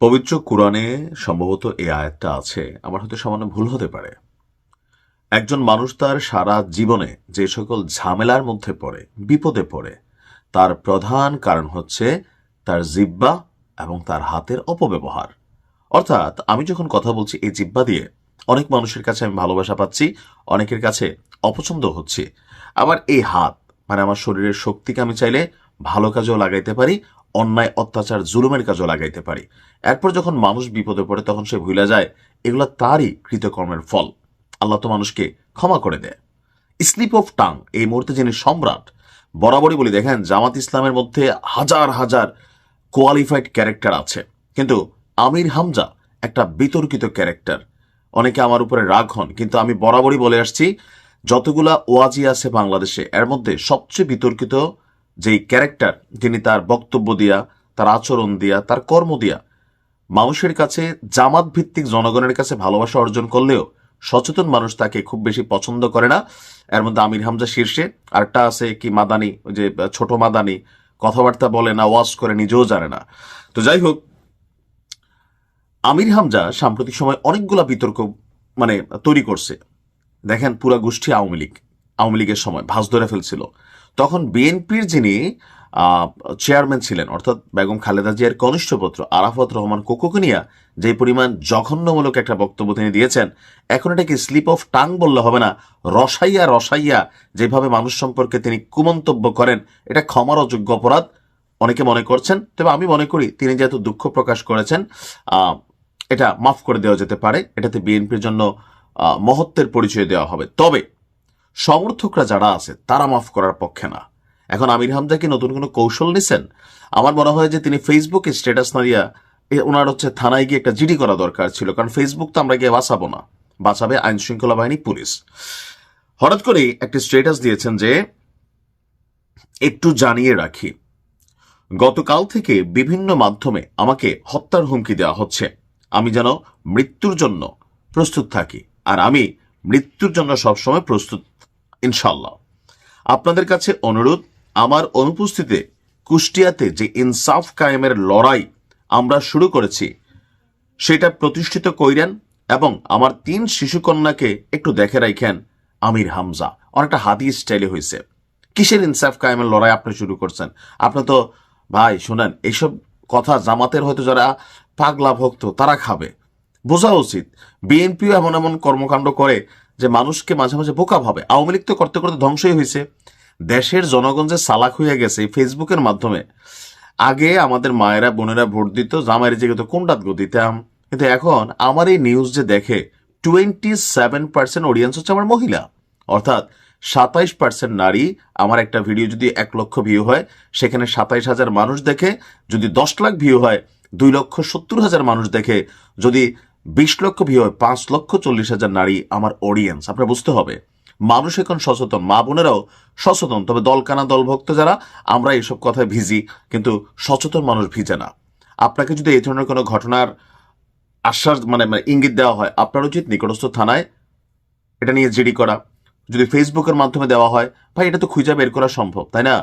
পবিত্র কোরআনে সম্ভবত এই আয়াতটা আছে। আমার হয়তো সামান্য ভুল হতে পারে। একজন মানুষ তার সারা জীবনে যে সকল ঝামেলার মধ্যে পড়ে, বিপদে পড়ে, তার প্রধান কারণ হচ্ছে তার জিব্বা এবং তার হাতের অপব্যবহার। অর্থাৎ আমি যখন কথা বলছি এই জিব্বা দিয়ে, অনেক মানুষের কাছে আমি ভালোবাসা পাচ্ছি, অনেকের কাছে অপছন্দ হচ্ছে। আবার এই হাত মানে আমার শরীরের শক্তিকে আমি চাইলে ভালো কাজেও লাগাইতে পারি অন্যায়, অত্যাচার, জুলুমের কাজও লাগাইতে পারি। এরপর যখন মানুষ বিপদে পড়ে, তখন সে ভুলে যায়। এগুলো তারই কৃতকর্মের ফল। আল্লাহ তো মানুষকে ক্ষমা করে দেয়। স্লিপ অফ টাং, এই মুহূর্তে যিনি সম্রাট, বরাবরই বলি, দেখেন, জামাত ইসলামের মধ্যে হাজার হাজার কোয়ালিফাইড ক্যারেক্টার আছে। কিন্তু আমির হামজা একটা বিতর্কিত ক্যারেক্টার অনেকে আমার উপরে রাগ হন, কিন্তু আমি বরাবরই বলে আসছি, যতগুলা ওয়াজি আছে বাংলাদেশে, এর মধ্যে সবচেয়ে বিতর্কিত যেই ক্যারেক্টার যিনি তার বক্তব্য দিয়া, তার আচরণ দিয়া, তার কর্ম দিয়া মানুষের কাছে জামাত ভিত্তিক জনগণের কাছে ভালোবাসা অর্জন করলেও সচেতন মানুষ তাকে খুব বেশি পছন্দ করে না। এর মধ্যে আমির হামজা শীর্ষে, আরেকটা আছে কি মাদানি যে ছোট মাদানি, কথাবার্তা বলে না, ওয়াজ করে, নিজেও জানে না। তো যাই হোক, আমির হামজা সাম্প্রতিক সময় অনেকগুলা বিতর্ক মানে তৈরি করছে। দেখেন পুরা গোষ্ঠী আওয়ামী লীগ, আওয়ামী লীগের সময়, ভাঁজ ধরে ফেলছিল। তখন বিএনপির যিনি চেয়ারম্যান ছিলেন, অর্থাৎ বেগম খালেদা জিয়ার কনিষ্ঠ পুত্র আরাফত রহমান কোকোকুনিয়া যে পরিমাণ জঘন্যমূলক একটা বক্তব্য তিনি দিয়েছেন, এখন এটাকে স্লিপ অফ টাং বললে হবে না? রসাইয়া রসাইয়া, যেভাবে মানুষ সম্পর্কে তিনি কুমন্তব্য করেন, এটা ক্ষমার অযোগ্য অপরাধ, অনেকে মনে করছেন, তবে আমি মনে করি তিনি যেহেতু দুঃখ প্রকাশ করেছেন এটা মাফ করে দেওয়া যেতে পারে, এটাতে বিএনপির জন্য মহত্বের পরিচয় দেওয়া হবে। তবে সমর্থকরা যারা আছে, তারা মাফ করার পক্ষে না। এখন আমির হামজা কি নতুন কোনো কৌশল নিছেন? আমার মনে হয় যে তিনি ফেসবুকে স্ট্যাটাস না দিয়া ওনার হচ্ছে থানায় গিয়ে একটা জিডি করা দরকার ছিল, কারণ ফেসবুক তো আমরা গিয়ে বাঁচাবো না। বাঁচাবে আইন শৃঙ্খলা বাহিনী, পুলিশ। হঠাৎ করে একটি স্ট্যাটাস দিয়েছেন যে, একটু জানিয়ে রাখি, গতকাল থেকে বিভিন্ন মাধ্যমে আমাকে হত্যার হুমকি দেওয়া হচ্ছে। আমি যেন মৃত্যুর জন্য প্রস্তুত থাকি। আর আমি মৃত্যুর জন্য সবসময় প্রস্তুত ইনশাল্লাহ আপনাদের কাছে অনুরোধ, আমার অনুপস্থিতিতে কুষ্টিয়াতে যে ইনসাফ কায়েমের লড়াই আমরা শুরু করেছি, সেটা প্রতিষ্ঠিত কইরেন এবং আমার তিন শিশুকন্যাকে একটু দেখে রাখেন আমির হামজা। অনেকটা হাতি স্টাইলে হয়েছে কিসের ইনসাফ কায়েমের লড়াই আপনি শুরু করছেন? আপনি তো, ভাই, শুনেন এইসব কথা জামাতের হয়তো যারা পাগলা ভক্ত, তারা খাবে। বোঝা উচিত। বিএনপিও এমন এমন কর্মকাণ্ড করে যে মানুষকে মাঝে মাঝে বোকা ভাবে। আওয়ামী লীগ তো করতে করতে ধ্বংসই হয়েছে। দেশের জনগণ যে সালাক হয়ে গেছে ফেসবুকের মাধ্যমে, আগে আমাদের মায়েরা, বোনেরা ভোট দিত, জামাইয়ের যে তো কোনটাত গো দিতাম। কিন্তু এখন আমার এই নিউজ যে দেখে টোয়েন্টি সেভেন পার্সেন্ট অডিয়েন্স হচ্ছে আমার মহিলা। অর্থাৎ সাতাইশ পার্সেন্ট নারী। আমার একটা ভিডিও যদি এক লক্ষ ভিউ হয়, সেখানে সাতাইশ হাজার মানুষ দেখে, যদি দশ লাখ ভিউ হয়, দুই লক্ষ সত্তর হাজার মানুষ দেখে, যদি বিশ লক্ষ ভিউ হয়, পাঁচ লক্ষ চল্লিশ হাজার নারী আমার অডিয়েন্স আপনার বুঝতে হবে, মানুষ এখন সচেতন, মা বোনেরাও সচেতন। তবে দলকানা দলভক্ত যারা, আমরা এইসব কথায় ভিজি, কিন্তু সচেতন মানুষ ভিজে না। আপনাকে যদি এই ধরনের কোনো ঘটনার আশ্বাস মানে মানে ইঙ্গিত দেওয়া হয়, আপনার উচিত নিকটস্থ থানায় এটা নিয়ে জিডি করা। যদি ফেসবুকের মাধ্যমে দেওয়া হয়, ভাই, এটা তো খুঁজে বের করা সম্ভব তাই না?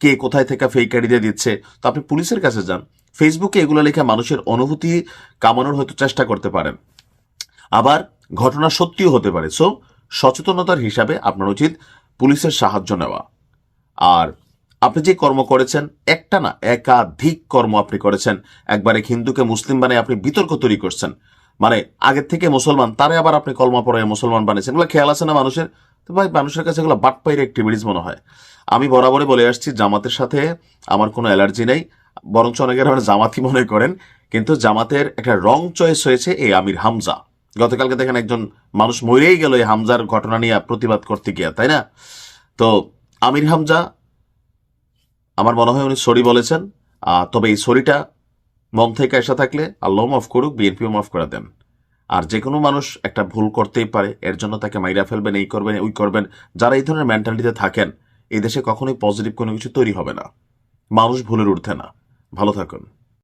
কে কোথায় থেকে ফেক আইডি দিয়ে দিচ্ছে? তো আপনি পুলিশের কাছে যান। ফেসবুকে এগুলো লেখা মানুষের অনুভূতি কামানোর হয়তো চেষ্টা করতে পারেন। আবার ঘটনা সত্যিও হতে পারে। সো সচেতনতার হিসাবে আপনার উচিত পুলিশের সাহায্য নেওয়া। আর আপনি যে কর্ম করেছেন, একটা না, একাধিক কর্ম আপনি করেছেন। একবার এক হিন্দুকে মুসলিম বানিয়ে আপনি বিতর্ক তৈরি করছেন। মানে আগের থেকে মুসলমান, তারে আবার আপনি কলমা পড়ে মুসলমান বানিয়েছেন। এগুলো খেয়াল আছে না মানুষের? তো ভাই, মানুষের কাছে এগুলো বাটপাইর অ্যাক্টিভিটিস মনে হয়। আমি বরাবরই বলে আসছি, জামাতের সাথে আমার কোনো অ্যালার্জি নেই। বরঞ্চ অনেকের আমার জামাতি মনে করেন, কিন্তু জামাতের একটা রং চয়েস হয়েছে এই আমির হামজা। গতকালকে দেখেন একজন মানুষ মরেই গেল এই হামজার ঘটনা নিয়ে প্রতিবাদ করতে গিয়া, তাই না? তো আমির হামজা, আমার মনে হয় উনি সরি বলেছেন তবে এই সরিটা মন থেকে এসে থাকলে আল্লাহ মাফ করুক, বিএনপিও মাফ করে দেন। আর যে কোনো মানুষ একটা ভুল করতেই পারে, এর জন্য তাকে মাইরা ফেলবেন, এই করবেন, ওই করবেন, যারা এই ধরনের মেন্টালিটিতে থাকেন, এই দেশে কখনোই পজিটিভ কোনো কিছু তৈরি হবে না। মানুষ ভুলের ঊর্ধ্বে না। ভালো থাকুন।